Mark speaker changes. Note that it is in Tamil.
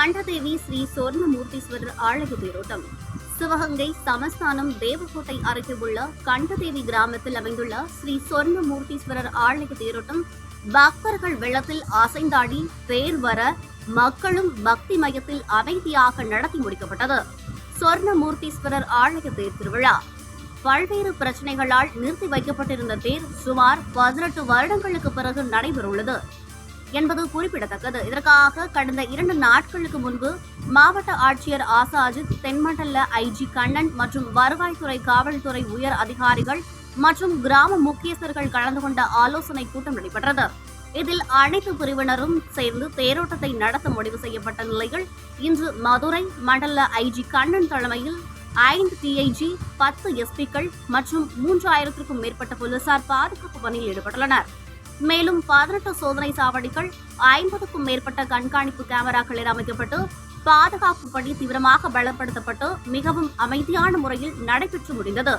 Speaker 1: கண்டதேவி ஸ்ரீ சொர்ணமூர்த்தீஸ்வரர் ஆலய தேரோட்டம். சிவகங்கை சமஸ்தானம் தேவக்கோட்டை அருகே உள்ள கண்டதேவி கிராமத்தில் அமைந்துள்ள ஸ்ரீ சொர்ணமூர்த்தீஸ்வரர் ஆலய தேரோட்டம் பக்தர்கள் வெள்ளத்தில் அசைந்தாடி பேர் வர மக்களும் பக்தி மயத்தில் அமைதியாக நடத்தி முடிக்கப்பட்டது. சொர்ணமூர்த்தீஸ்வரர் ஆலய தேர் திருவிழா. பல்வேறு பிரச்சனைகளால் நிறுத்தி வைக்கப்பட்டிருந்த தேர் சுமார் பதினெட்டு வருடங்களுக்கு பிறகு நடைபெறவுள்ளது. என்பது குறிப்பிடத்தக்கது. இதற்காக கடந்த இரண்டு நாட்களுக்கு முன்பு மாவட்ட ஆட்சியர் ஆசா அஜித் தென்மண்டல ஐஜி கண்ணன் மற்றும் வருவாய்த்துறை காவல்துறை உயர் அதிகாரிகள் மற்றும் கிராம முக்கியஸ்தர்கள் கலந்து கொண்ட ஆலோசனை கூட்டம் நடைபெற்றது. இதில் அனைத்து பிரிவினரும் சேர்ந்து தேரோட்டத்தை நடத்த முடிவு செய்யப்பட்ட நிலையில் இன்று மதுரை மண்டல ஐஜி கண்ணன் தலைமையில் ஐந்து டிஐஜி பத்து எஸ்பிக்கள் மற்றும் மூன்றாயிரத்திற்கும் மேற்பட்ட போலீசார் பாதுகாப்பு பணியில் ஈடுபட்டுள்ளனர். மேலும் பதினெட்டு சோதனை சாவடிகள் ஐம்பதுக்கும் மேற்பட்ட கண்காணிப்பு கேமராக்களில் அமைக்கப்பட்டு பாதுகாப்பு பணி தீவிரமாக பலப்படுத்தப்பட்டு மிகவும் அமைதியான முறையில் நடைபெற்று முடிந்தது.